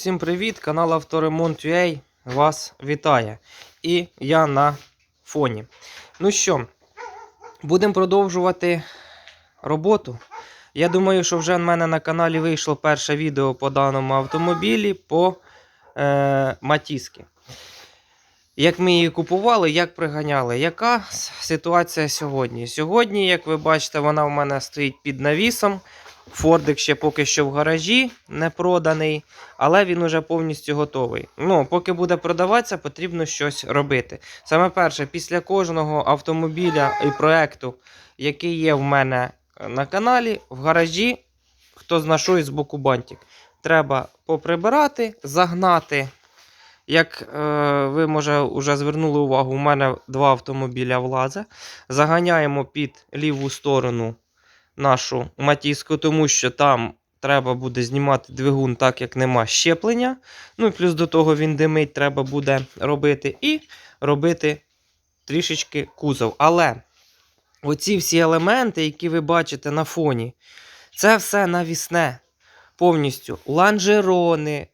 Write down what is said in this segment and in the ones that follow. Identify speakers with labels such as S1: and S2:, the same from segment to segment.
S1: Всім привіт! Канал Авторемонт.ua вас вітає. І я на фоні. Ну що, будемо продовжувати роботу. Я думаю, що вже в мене на каналі вийшло перше відео по даному автомобілі по е, Матіскі. Як ми її купували, як приганяли. Яка ситуація сьогодні? Сьогодні, як ви бачите, вона в мене стоїть під навісом. Фордик ще поки що в гаражі не проданий, але він уже повністю готовий. Ну, поки буде продаватися, потрібно щось робити. Саме перше, після кожного автомобіля і проекту, який є в мене на каналі, в гаражі, хто знайшов з боку бантик, треба поприбирати, загнати. Як е, ви, може, вже звернули увагу, у мене два автомобіля влазе. Заганяємо під ліву сторону нашу матіску, тому що там треба буде знімати двигун, так як нема щеплення. Ну і плюс до того він димить, треба буде робити і робити трішечки кузов. Але оці всі елементи, які ви бачите на фоні, це все навісне. Повністю ланжерони,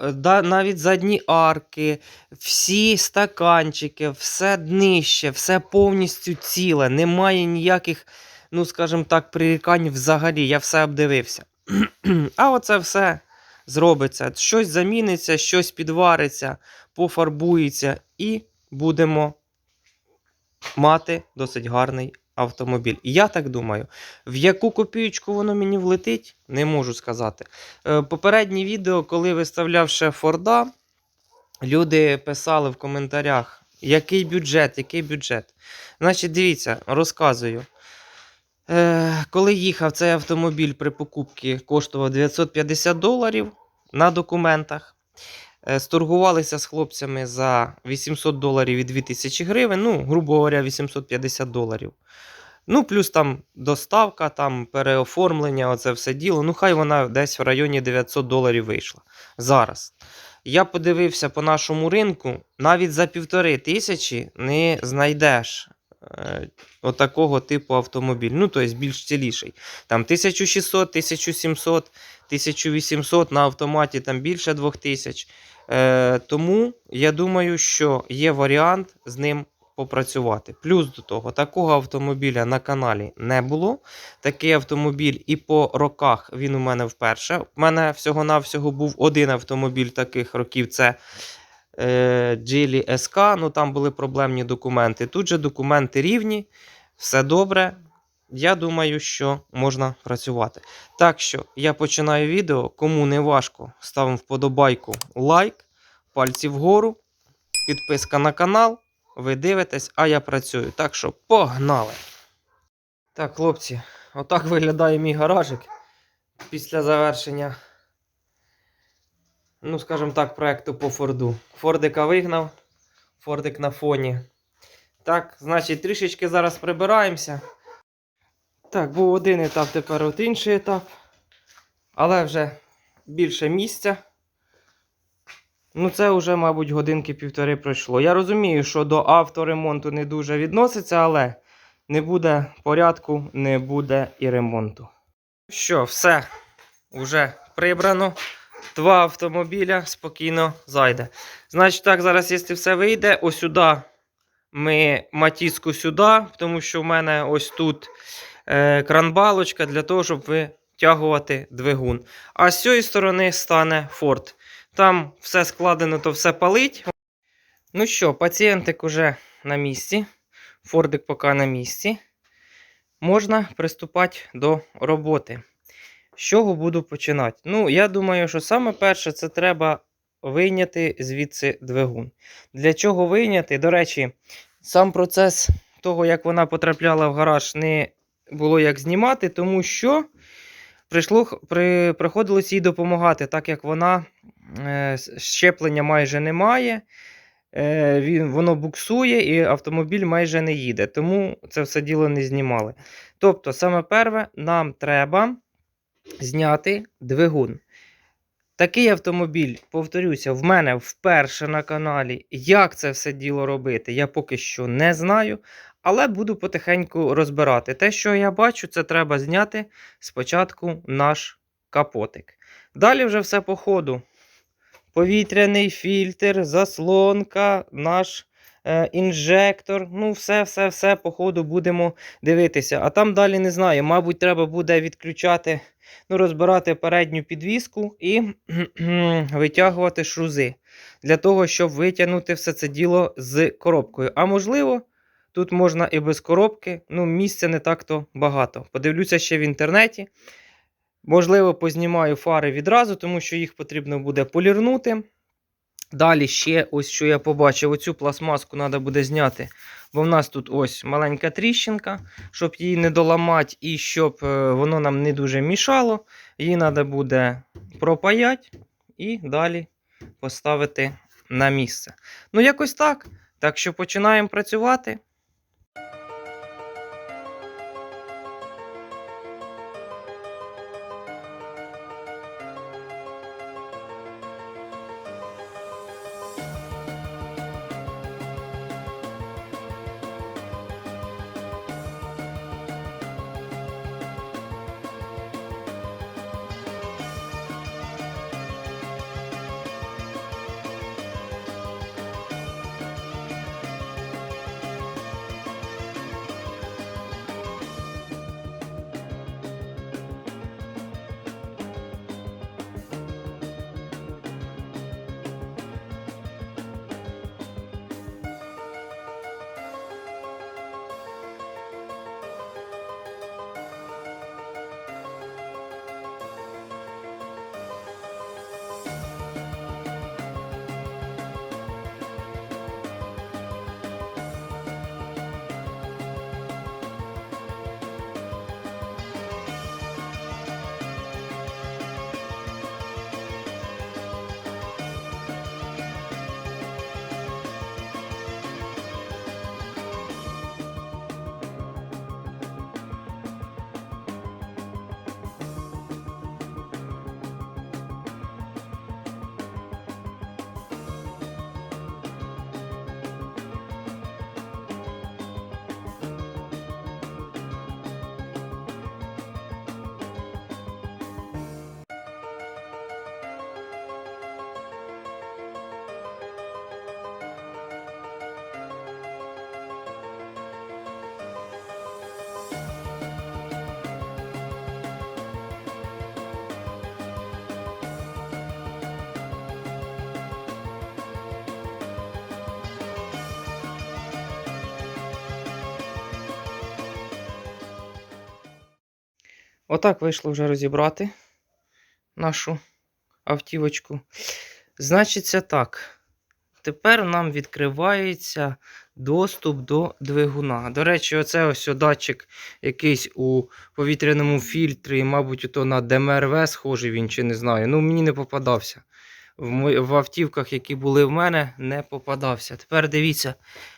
S1: е, навіть задні арки, всі стаканчики, все днище, все повністю ціле. Немає ніяких, ну скажімо так, прирікань взагалі. Я все обдивився. А оце все зробиться. Щось заміниться, щось підвариться, пофарбується, і будемо мати досить гарний автомобіль. І я так думаю, в яку копієчку воно мені влетить, не можу сказати. Е, Попереднє відео, коли виставляв ще Форда, люди писали в коментарях, який бюджет, який бюджет. Значить, дивіться, розказую. Е, коли їхав цей автомобіль при покупці, коштував 950 доларів на документах. Е, Сторгувалися з хлопцями за 800 доларів і 2000 гривень, ну, грубо говоря, 850 доларів. Ну, плюс там доставка, там переоформлення, оце все діло. Ну, хай вона десь в районі 900 доларів вийшла. Зараз. Я подивився по нашому ринку, навіть за півтори тисячі не знайдеш отакого типу автомобіль. Ну, тобто більш ціліший. Там 1600, 1700, 1800 на автоматі там більше 2000. Е, тому я думаю, що є варіант з ним попрацювати. Плюс до того, такого автомобіля на каналі не було. Такий автомобіль і по роках він у мене вперше. У мене всього-навсього був один автомобіль таких років. Це е, Geely SK. Ну там були проблемні документи. Тут же документи рівні, все добре. Я думаю, що можна працювати. Так що я починаю відео. Кому не важко, ставимо вподобайку, лайк, пальці вгору, підписка на канал. Ви дивитесь, а я працюю. Так що погнали! Так, хлопці, отак виглядає мій гаражик після завершення, ну, скажімо так, проекту по Форду. Фордика вигнав, Фордик на фоні. Так, значить, трішечки зараз прибираємося. Так, був один етап, тепер от інший етап. Але вже більше місця. Ну, це вже, мабуть, годинки півтори пройшло. Я розумію, що до авторемонту не дуже відноситься, але не буде порядку, не буде і ремонту. Що, все, вже прибрано. Два автомобіля спокійно зайде. Значить, так, зараз, якщо все вийде, ось сюди ми матіску сюди, тому що в мене ось тут е, кранбалочка для того, щоб витягувати двигун. А з цієї сторони стане форт. Там все складено, то все палить. Ну що, пацієнтик уже на місці. Фордик поки на місці. Можна приступати до роботи. З чого буду починати? Ну, я думаю, що саме перше це треба вийняти звідси двигун. Для чого вийняти? До речі, сам процес того, як вона потрапляла в гараж, не було як знімати, тому що прийшло, при, приходилось їй допомагати, так як вона е, щеплення майже немає. Е, він, воно буксує і автомобіль майже не їде, тому це все діло не знімали. Тобто, саме перше, нам треба зняти двигун. Такий автомобіль, повторюся, в мене вперше на каналі. Як це все діло робити, я поки що не знаю, але буду потихеньку розбирати. Те, що я бачу, це треба зняти спочатку наш капотик. Далі вже все по ходу. повітряний фільтр, заслонка, наш інжектор. Ну, все, все, все, по ходу будемо дивитися. А там далі не знаю. Мабуть, треба буде відключати, ну, розбирати передню підвіску і витягувати шрузи. Для того, щоб витягнути все це діло з коробкою. А можливо, тут можна і без коробки. Ну, місця не так-то багато. Подивлюся ще в інтернеті. Можливо, познімаю фари відразу, тому що їх потрібно буде полірнути. Далі ще ось що я побачив: оцю пластмаску треба буде зняти. Бо в нас тут ось маленька тріщинка, щоб її не доламати і щоб е, воно нам не дуже мішало. Її треба буде пропаяти і далі поставити на місце. Ну, якось так. Так що починаємо працювати. Отак вийшло вже розібрати нашу автівочку. Значиться так. Тепер нам відкривається доступ до двигуна. До речі, оце ось датчик якийсь у повітряному фільтрі, мабуть, то на ДМРВ схожий він чи не знаю. Ну, мені не попадався. В, автівках, які були в мене, не попадався. Тепер дивіться,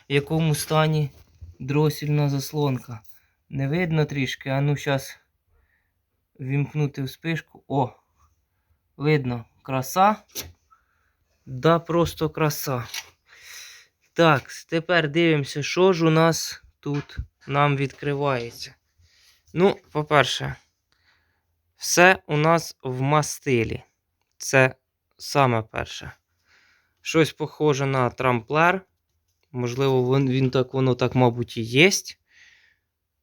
S1: в якому стані дросільна заслонка. Не видно трішки, а ну зараз вімкнути вспишку. О! Видно, краса. Да, просто краса. Так, тепер дивимося, що ж у нас тут нам відкривається. Ну, по-перше, все у нас в мастилі. Це саме перше. Щось похоже на трамплер. Можливо, він, він так, воно так, мабуть, і є.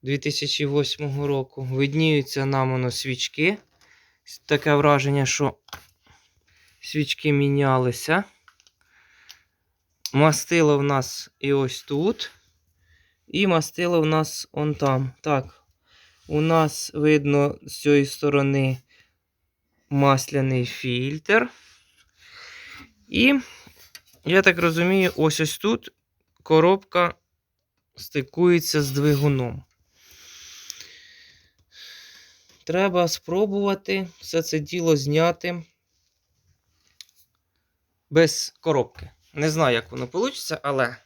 S1: 2008 року. Видніються нам воно свічки. Таке враження, що свічки мінялися. Мастило в нас і ось тут. І мастило в нас он там. Так, у нас видно з цієї сторони масляний фільтр. І, я так розумію, ось ось тут коробка стикується з двигуном. Треба спробувати все це діло зняти без коробки. Не знаю, як воно вийде, але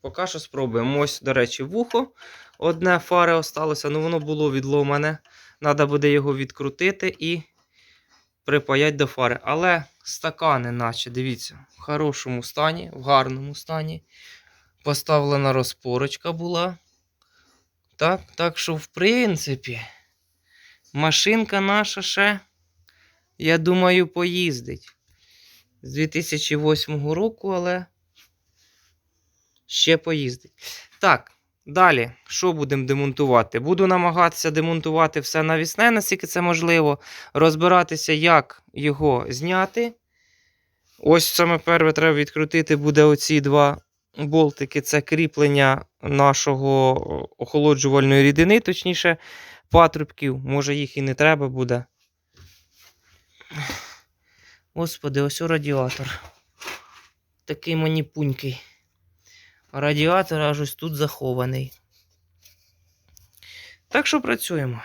S1: поки що спробуємо. Ось, до речі, вухо. Одне фари осталося, ну воно було відломане. Треба буде його відкрутити і припаяти до фари. Але стакани, наче, дивіться, в хорошому стані, в гарному стані. Поставлена розпорочка була. Так, так що, в принципі, машинка наша ще, я думаю, поїздить. з 2008 року, але ще поїздить. Так, далі, що будемо демонтувати? Буду намагатися демонтувати все навісне, наскільки це можливо, розбиратися, як його зняти. Ось саме перше треба відкрутити буде оці два болтики. Це кріплення нашого охолоджувальної рідини, точніше, патрубків. Може, їх і не треба буде. Господи, ось о радіатор. Такий маніпунький. А радіатор аж ось тут захований. Так що працюємо.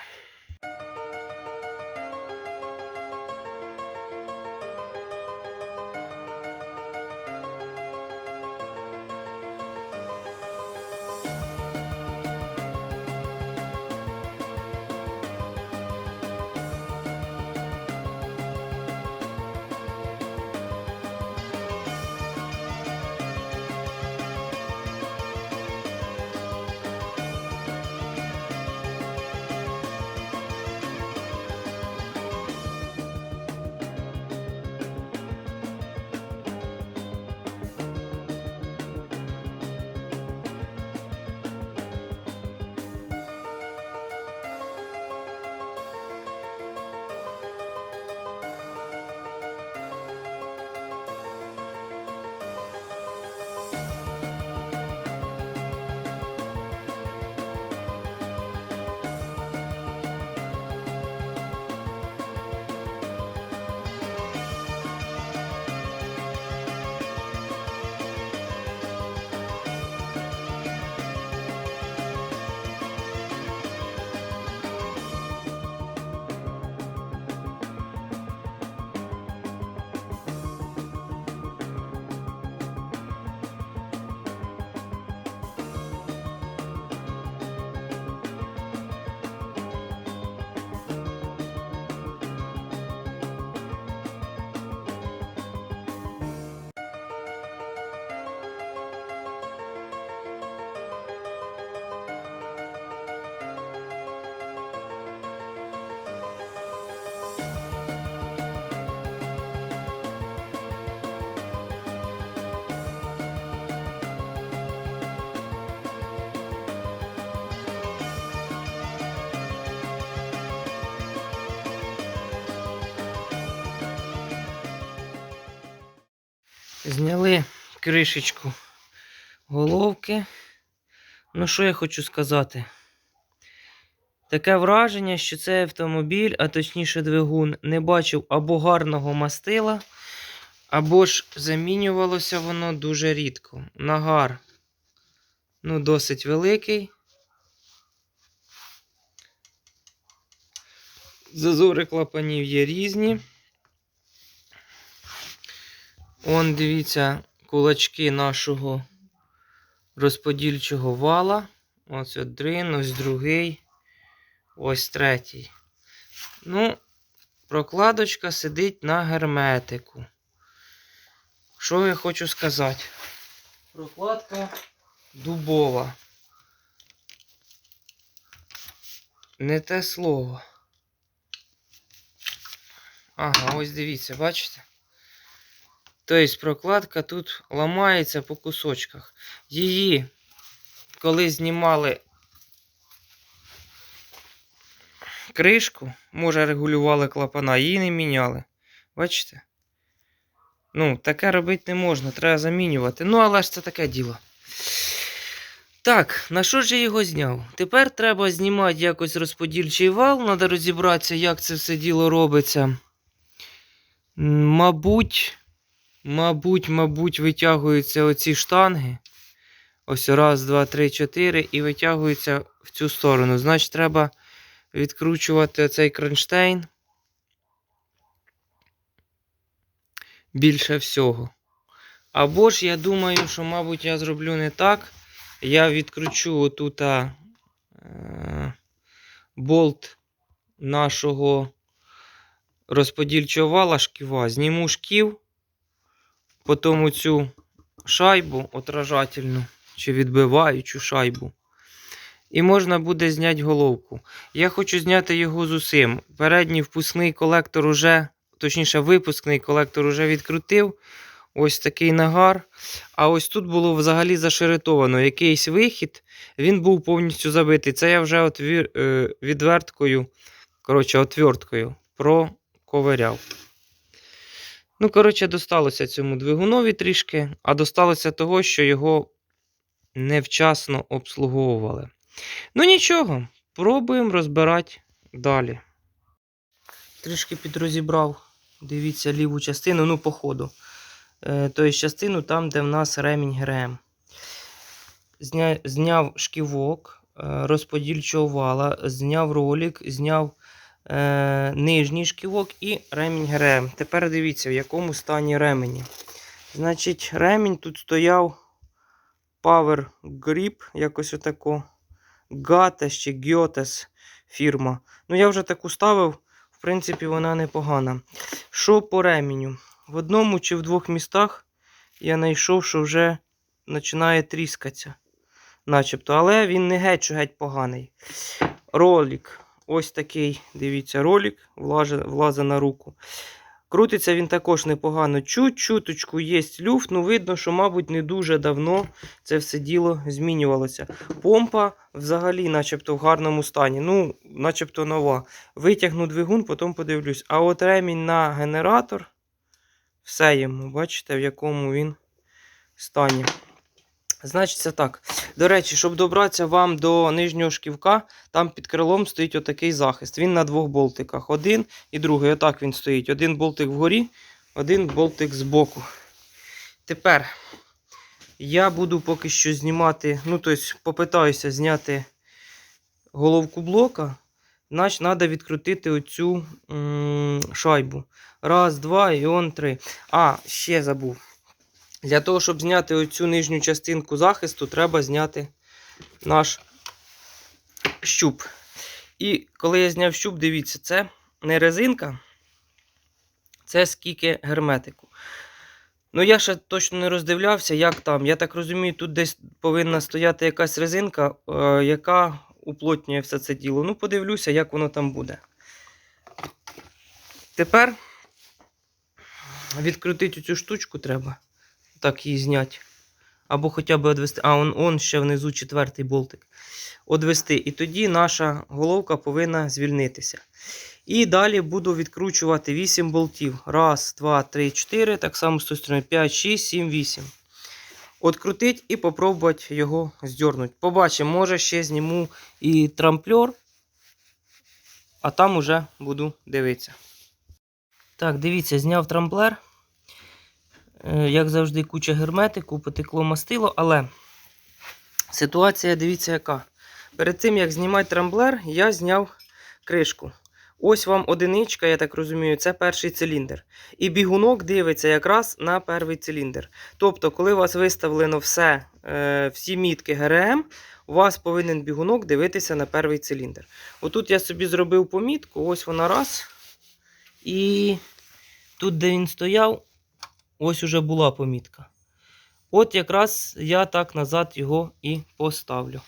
S1: Зняли кришечку головки. Ну, що я хочу сказати? Таке враження, що цей автомобіль, а точніше двигун, не бачив або гарного мастила, або ж замінювалося воно дуже рідко. Нагар ну, досить великий. Зазори клапанів є різні. Он, дивіться, кулачки нашого розподільчого вала. Ось один, ось другий, ось третій. Ну, прокладочка сидить на герметику. Що я хочу сказати? Прокладка дубова. Не те слово. Ага, ось дивіться, бачите? Тобто прокладка тут ламається по кусочках. Її, коли знімали кришку, може регулювали клапана, її не міняли. Бачите? Ну, таке робити не можна, треба замінювати. Ну, але ж це таке діло. Так, на що ж я його зняв? Тепер треба знімати якось розподільчий вал, треба розібратися, як це все діло робиться. Мабуть. Мабуть, мабуть, витягуються оці штанги. Ось раз, два, три, чотири. І витягуються в цю сторону. Значить, треба відкручувати цей кронштейн. Більше всього. Або ж я думаю, що, мабуть, я зроблю не так. Я відкручу отут е, болт нашого розподільчого вала шківа. Зніму шків. Потім цю шайбу отражательну чи відбиваючу шайбу. І можна буде зняти головку. Я хочу зняти його з усім. Передній впускний колектор уже точніше, випускний колектор уже відкрутив. Ось такий нагар. А ось тут було взагалі зашеретовано якийсь вихід, він був повністю забитий. Це я вже отвір, е, відверткою, коротше, отверткою проковиряв. Ну, коротше, досталося цьому двигунові трішки, а досталося того, що його невчасно обслуговували. Ну нічого, пробуємо розбирати далі. Трішки підрозібрав, дивіться, ліву частину, ну, по ходу. Тобто частину там, де в нас ремінь ГРМ. Зня... Зняв шківок е, розподільчого вала, зняв ролик, зняв е, нижній шківок і ремінь ГРМ. Тепер дивіться, в якому стані ремені. Значить, ремінь тут стояв Power Grip, якось отако. Gates чи Gyotes фірма. Ну, я вже таку ставив, в принципі, вона непогана. Що по ременю? В одному чи в двох містах я знайшов, що вже починає тріскатися. Начебто, але він не геть, що геть поганий. Ролик. Ось такий, дивіться, ролик влазить на руку. Крутиться він також непогано. Чуть-чуточку є люфт, ну видно, що, мабуть, не дуже давно це все діло змінювалося. Помпа взагалі, начебто, в гарному стані. Ну, начебто нова. Витягну двигун, потім подивлюсь. А от ремінь на генератор. Все йому, бачите, в якому він стані. Значить, так. До речі, щоб добратися вам до нижнього шківка, там під крилом стоїть отакий захист. Він на двох болтиках. Один і другий. Отак він стоїть. Один болтик вгорі, один болтик збоку. Тепер я буду поки що знімати, ну, тобто, попитаюся зняти головку блока. Значить, треба відкрутити оцю м, шайбу. Раз, два і он три. А, ще забув. Для того, щоб зняти оцю нижню частинку захисту, треба зняти наш щуп. І коли я зняв щуп, дивіться, це не резинка, це скільки герметику. Ну, я ще точно не роздивлявся, як там. Я так розумію, тут десь повинна стояти якась резинка, е, яка уплотнює все це діло. Ну, подивлюся, як воно там буде. Тепер відкрутити цю штучку треба. Так її зняти. Або хоча б одвести. А, он, он ще внизу четвертий болтик. Одвести. І тоді наша головка повинна звільнитися. І далі буду відкручувати 8 болтів. Раз, два, три, чотири. Так само з тої сторони 5, 6, 7, 8. Открутить і попробувати його здернути. Побачимо, може ще зніму і трамплер, а там уже буду дивитися. Так, дивіться, зняв трамплер. Е, Як завжди, куча герметику, потекло мастило, але ситуація, дивіться, яка. Перед тим, як знімати трамблер, я зняв кришку. Ось вам одиничка, я так розумію, це перший циліндр. І бігунок дивиться якраз на перший циліндр. Тобто, коли у вас виставлено все, е, всі мітки ГРМ, у вас повинен бігунок дивитися на перший циліндр. Отут я собі зробив помітку, ось вона раз. І тут, де він стояв, ось уже була помітка. От якраз я так назад його і поставлю.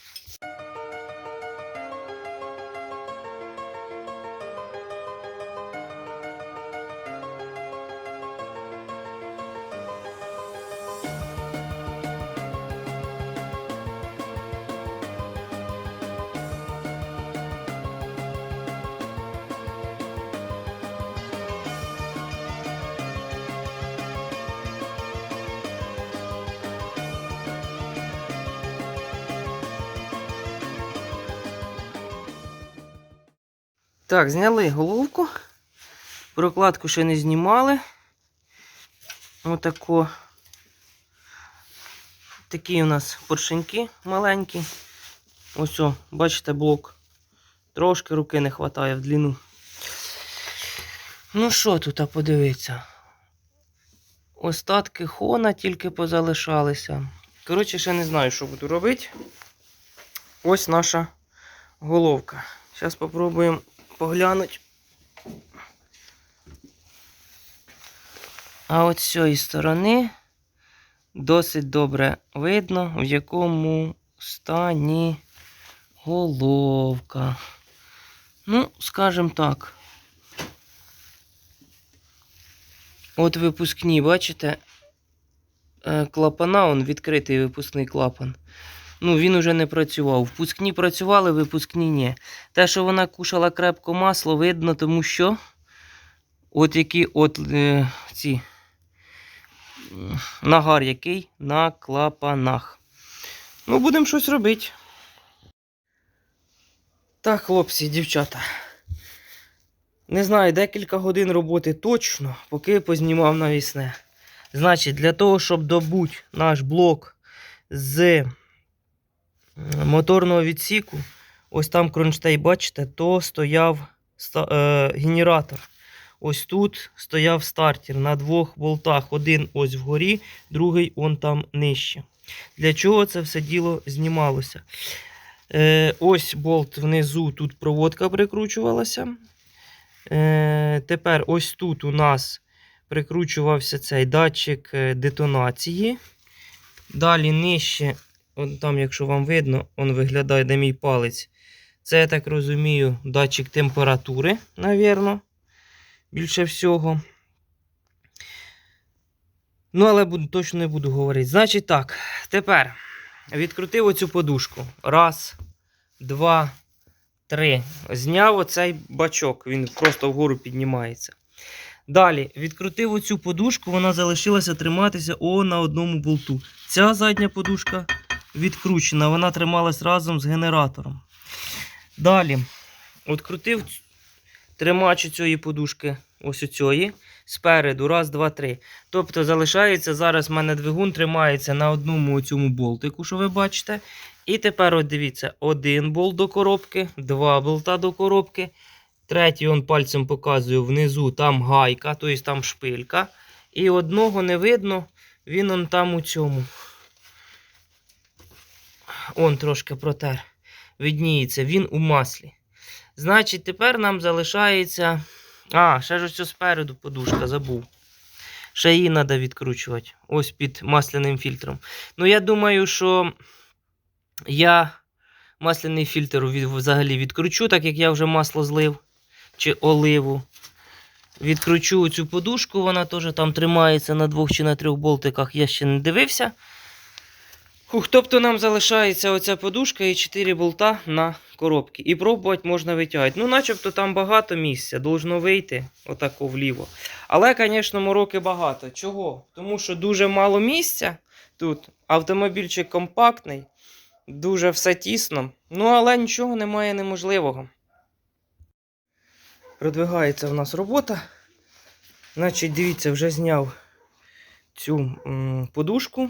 S1: Так, зняли головку. Прокладку ще не знімали. Отако. Такі у нас поршеньки маленькі. Ось, о, бачите, блок. Трошки руки не вистачає в длину. Ну що тут, подивіться? Остатки хона тільки позалишалися. Коротше, ще не знаю, що буду робити. Ось наша головка. Зараз спробуємо поглянути. А от з цієї сторони досить добре видно, в якому стані головка. Ну, скажімо так. От випускні, бачите? Е, Клапана, он відкритий випускний клапан. Ну, він уже не працював. Впускні працювали, випускні ні. Те, що вона кушала крепко масло, видно, тому що от які от е, ці нагар який на клапанах. Ну, будемо щось робити. Так, хлопці дівчата. Не знаю, декілька годин роботи точно, поки познімав навісне. Значить, для того, щоб добути наш блок з моторного відсіку, ось там кронштейн, бачите, то стояв е, генератор. Ось тут стояв стартер на двох болтах. Один ось вгорі, другий он там нижче. Для чого це все діло знімалося? Е, ось болт внизу, тут проводка прикручувалася. Е, тепер ось тут у нас прикручувався цей датчик е, детонації. Далі нижче, от там, якщо вам видно, он виглядає, де мій палець. Це, я так розумію, датчик температури, навірно, більше всього. Ну, але буду, точно не буду говорити. Значить так, тепер відкрутив оцю подушку. Раз, два, три. Зняв оцей бачок, він просто вгору піднімається. Далі відкрутив оцю подушку, вона залишилася триматися о на одному болту. Ця задня подушка відкручена, вона трималась разом з генератором. Далі відкрутив ць- тримач цієї подушки, ось оцієї, спереду, раз, два, три. Тобто залишається зараз в мене двигун тримається на одному цьому болтику, що ви бачите. І тепер, от дивіться, один болт до коробки, два болта до коробки. Третій он пальцем показую внизу, там гайка, тобто там шпилька. І одного не видно, він он там у цьому. Он трошки протер. Видніється, він у маслі. Значить, тепер нам залишається. А, ще ж ось спереду подушка забув. Ще її треба відкручувати. Ось під масляним фільтром. Ну, я думаю, що я масляний фільтр взагалі відкручу, так як я вже масло злив чи оливу. Відкручу цю подушку, вона теж там тримається на двох чи на трьох болтиках, я ще не дивився. Хух, тобто нам залишається оця подушка і 4 болта на коробці. І пробувати можна витягати. Ну, начебто там багато місця, должно вийти отако вліво. Але, звісно, мороки багато. Чого? Тому що дуже мало місця тут. Автомобільчик компактний, дуже все тісно. Ну, але нічого немає неможливого. Продвигається в нас робота. Значить, дивіться, вже зняв цю подушку.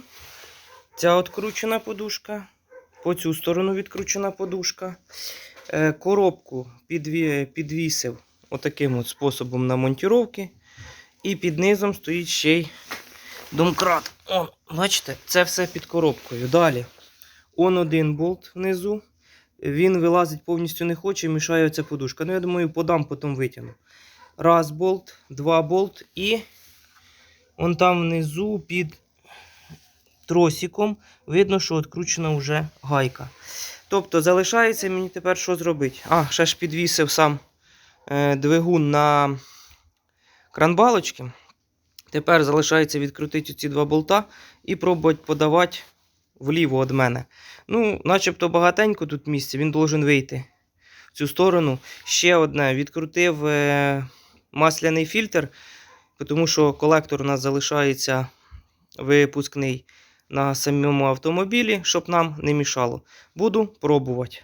S1: Ця відкручена подушка. По цю сторону відкручена подушка. Е, коробку підвісив отаким от способом на монтіровки. І під низом стоїть ще й домкрат. О, бачите, це все під коробкою. Далі. Он один болт внизу. Він вилазить повністю не хоче, мішає оця подушка. Ну, я думаю, подам, потім витягну. Раз болт, два болт і он там внизу під тросиком видно, що відкручена вже гайка. Тобто залишається мені тепер що зробити? А, ще ж підвісив сам е, двигун на кранбалочки. Тепер залишається відкрутити ці два болта і пробувати подавати вліво від мене. Ну, начебто багатенько тут місця, він должен вийти в цю сторону. Ще одне відкрутив е, масляний фільтр, тому що колектор у нас залишається випускний на самому автомобілі, щоб нам не мішало. Буду пробувати.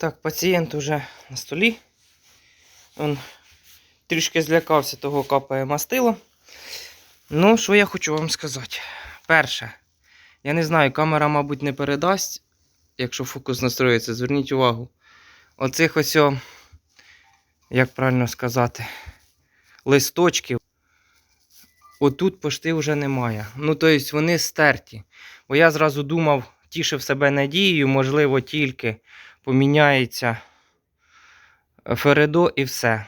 S1: Так, пацієнт уже на столі. Він трішки злякався, того капає мастило. Ну, що я хочу вам сказати. Перше, я не знаю, камера, мабуть, не передасть, якщо фокус настроїться, зверніть увагу. Оцих ось, як правильно сказати, листочків. Отут пошти вже немає. Ну, тобто вони стерті. Бо я зразу думав, тішив себе надією, можливо, тільки поміняється Фередо і все.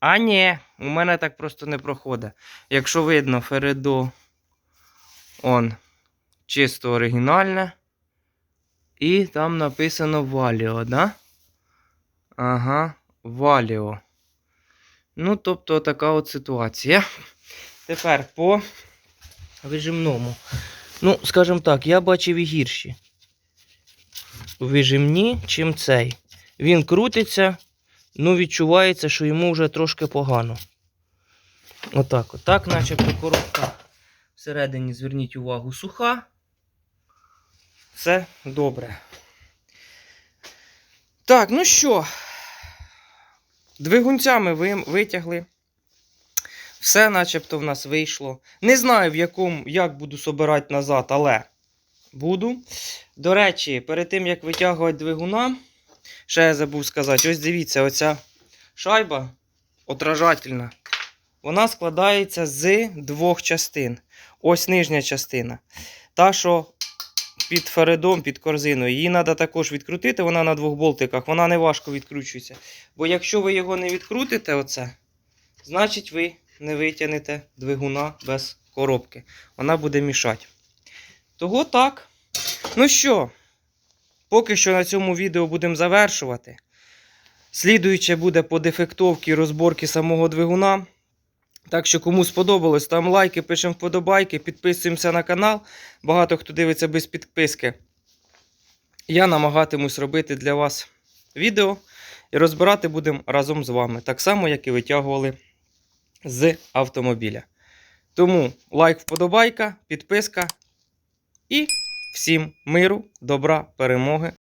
S1: А ні, у мене так просто не проходить. Якщо видно, Фередо он чисто оригінальне. І там написано Валіо, да? Ага, Валіо. Ну, тобто така от ситуація. Тепер по вижимному. Ну, скажімо так, я бачив і гірші. Вижимні, чим цей. Він крутиться, ну відчувається, що йому вже трошки погано. Отак, отак, начебто коробка всередині, зверніть увагу, суха. Все добре. Так, ну що, двигунцями ви, витягли. Все начебто в нас вийшло. Не знаю, в якому, як буду собирати назад, але буду. До речі, перед тим як витягувати двигуна, ще я забув сказати: ось дивіться, оця шайба отражательна. Вона складається з двох частин. Ось нижня частина. Та, що під фередом, під корзиною. Її треба також відкрутити, вона на двох болтиках, вона не важко відкручується. Бо якщо ви його не відкрутите, оце, значить ви не витягнете двигуна без коробки. Вона буде мішати. Того так. Ну що, поки що на цьому відео будемо завершувати. Слідуюче буде по дефектовці і розборці самого двигуна. Так що, кому сподобалось, там лайки, пишемо вподобайки, підписуємося на канал. Багато хто дивиться без підписки. Я намагатимусь робити для вас відео і розбирати будемо разом з вами. Так само, як і витягували з автомобіля. Тому лайк, вподобайка, підписка і всім миру, добра, перемоги.